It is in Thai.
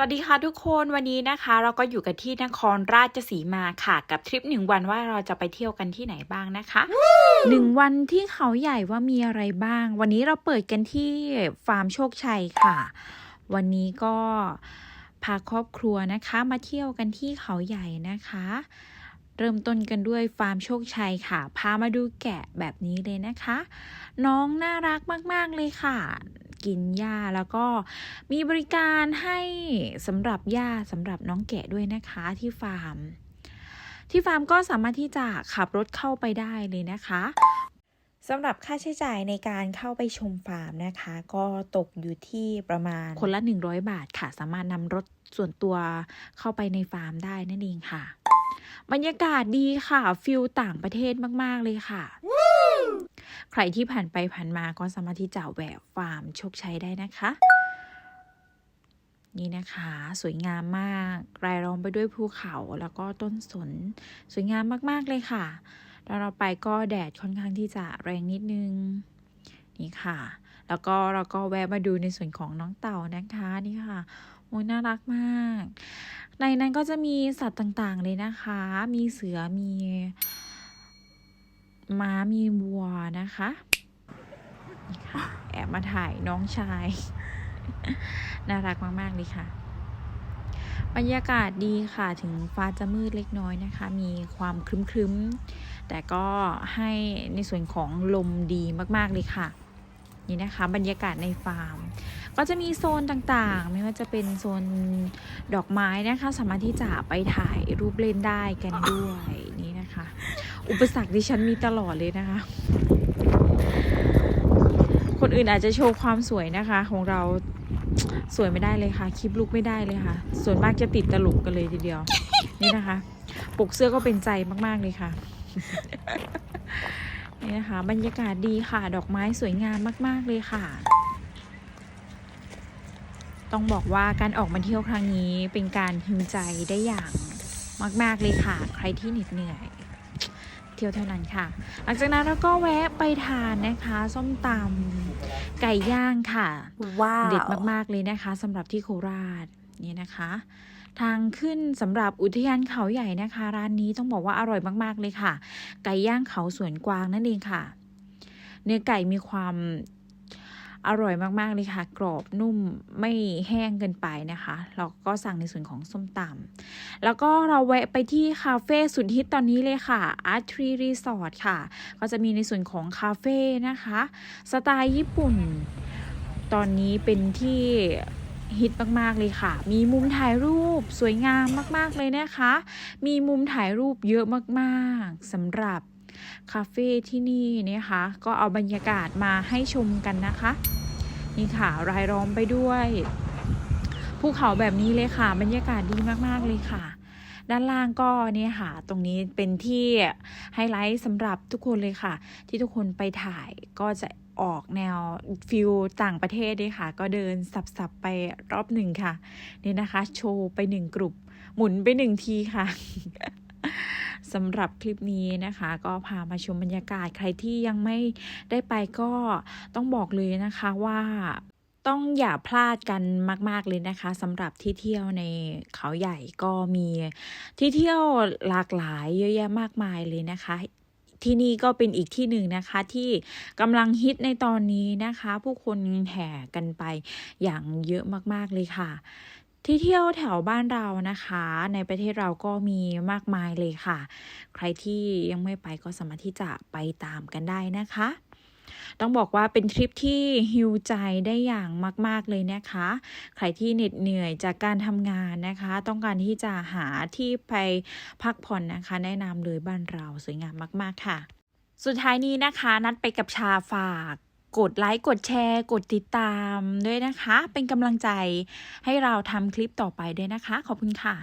วัสดีค่ะทุกคนวันนี้นะคะ เราก็อยู่กันที่นครราชสีมาค่ะ กับทริปหนึ่งวันว่าเราจะไปเที่ยวกันที่ไหนบ้างนะคะหนึ่งวันที่เขาใหญ่ว่ามีอะไรบ้าง วันนี้เราเปิดกันที่ฟาร์มโชคชัยค่ะ วันนี้ก็พาครอบครัวนะคะ มาเที่ยวกันที่เขาใหญ่นะคะ เริ่มต้นกันด้วยฟาร์มโชคชัยค่ะ พามาดูแกะแบบนี้เลยนะคะ น้องน่ารักมากๆเลยค่ะ กินหญ้าแล้วก็มีบริการให้สำหรับหญ้าสำหรับน้องแกะด้วยนะคะที่ฟาร์ม ที่ฟาร์มก็สามารถที่จะขับรถเข้าไปได้เลยนะคะสำหรับค่าใช้จ่ายในการเข้าไปชมฟาร์มนะคะ ก็ตกอยู่ที่ประมาณคนละ 100 บาทค่ะ สามารถนำรถส่วนตัวเข้าไปในฟาร์มได้นั่นเองค่ะ บรรยากาศดีค่ะฟิลต่างประเทศมาก ๆ เลยค่ะ ใครที่ผ่านไปผ่านมาก็สามารถที่จะแวะฟาร์มโชคชัยได้นะคะ นี่นะคะ สวยงามมาก รายล้อมไปด้วยภูเขาแล้วก็ต้นสน สวยงามมากๆเลยค่ะแล้วเราไปก็แดดค่อนข้างที่จะแรงนิดนึง นี่ค่ะ แล้วก็เราก็แวะมาดูในส่วนของน้องเต่านะคะนี่ค่ะโอ้น่ารักมาก ในนั้นก็จะมีสัตว์ต่างๆเลยนะคะ มีเสือมี ม้ามีวัวนะคะ แอบมาถ่ายน้องชาย น่ารักมาก ๆ เลยค่ะ บรรยากาศดีค่ะถึงฟ้าจะมืดเล็กน้อยนะคะ มีความครึ้ม ๆ แต่ก็ให้ในส่วนของลมดีมาก ๆ เลยค่ะ นี่นะคะบรรยากาศในฟาร์มก็จะมีโซนต่างๆ ไม่ว่าจะเป็นโซนดอกไม้นะคะ สามารถที่จะไปถ่ายรูปเล่นได้กันด้วย อุปสรรคที่ฉันมีตลอดเลยนะคะ คนอื่นอาจจะโชว์ความสวยนะคะ ของเราสวยไม่ได้เลยค่ะ คลิปลุกไม่ได้เลยค่ะ ส่วนมากจะติดตลกกันเลยทีเดียว นี่นะคะ ปกเสื้อก็เป็นใจมาก ๆ เลยค่ะ นี่นะคะ บรรยากาศดีค่ะ ดอกไม้สวยงามมาก ๆ เลยค่ะ ต้องบอกว่าการออกมาเที่ยวครั้งนี้เป็นการฮิวใจได้อย่างมาก ๆ เลยค่ะ ใครที่เหน็ดเหนื่อย ที่ยวเท่านั้นค่ะ หลังจากนั้นเราก็แวะไปทานนะคะ ส้มตำไก่ย่างค่ะ ว้าว เด็ดมากๆเลยนะคะสำหรับที่โคราชนี่นะคะ ทางขึ้นสำหรับอุทยานเขาใหญ่นะคะ ร้านนี้ต้องบอกว่าอร่อยมากๆเลยค่ะ ไก่ย่างเขาสวนกวางนั่นเองค่ะ เนื้อไก่มีความ อร่อยมากๆเลยค่ะ กรอบนุ่มไม่แห้งเกินไปนะคะ เราก็สั่งในส่วนของส้มตำแล้วก็เราแวะไปที่คาเฟ่สุดฮิตตอนนี้เลยค่ะ Art Tree Resort ค่ะ ก็จะมีในส่วนของคาเฟ่นะคะ สไตล์ญี่ปุ่น ตอนนี้เป็นที่ฮิตมากๆเลยค่ะ มีมุมถ่ายรูปสวยงามมากๆเลยนะคะ มีมุมถ่ายรูปเยอะมากๆสำหรับ คาเฟ่ที่นี่นะคะ ก็เอาบรรยากาศมาให้ชมกันนะคะ นี่ค่ะรายล้อมไปด้วยภูเขาแบบนี้เลยค่ะ บรรยากาศดีมากๆเลยค่ะ ด้านล่างก็เนี่ยค่ะ ตรงนี้เป็นที่ไฮไลท์สำหรับทุกคนเลยค่ะ ที่ทุกคนไปถ่ายก็จะออกแนวฟิลต่างประเทศด้วยค่ะ ก็เดินสับๆไปรอบหนึ่งค่ะ นี่นะคะ โชว์ไปหนึ่งกลุ่มหมุนไปหนึ่งทีค่ะ สำหรับคลิปนี้นะคะ ก็พามาชมบรรยากาศใครที่ยังไม่ได้ไปก็ต้องบอกเลยนะคะว่าต้องอย่าพลาดกันมาก ๆ เลยนะคะสำหรับที่เที่ยวในเขาใหญ่ก็มีที่เที่ยวหลากหลายเยอะแยะมากมายเลยนะคะที่นี่ก็เป็นอีกที่หนึ่งนะคะที่กำลังฮิตในตอนนี้นะคะ ผู้คนแห่กันไปอย่างเยอะมาก ๆ เลยค่ะ ที่เที่ยวแถวบ้านเรานะคะ ในประเทศเราก็มีมากมายเลยค่ะ ใครที่ยังไม่ไปก็สามารถที่จะไปตามกันได้นะคะ ต้องบอกว่าเป็นทริปที่ฮิวใจได้อย่างมาก ๆเลยนะคะ ใครที่เหน็ดเหนื่อยจากการทำงานนะคะ ต้องการที่จะหาที่ไปพักผ่อนนะคะ แนะนำเลยบ้านเราสวยงามมาก ๆค่ะ สุดท้ายนี้นะคะ นัดไปกับชาฝาก กดไลค์กดแชร์ กดติดตามด้วยนะคะ เป็นกำลังใจให้เราทำคลิปต่อไปด้วยนะคะ ขอบคุณค่ะ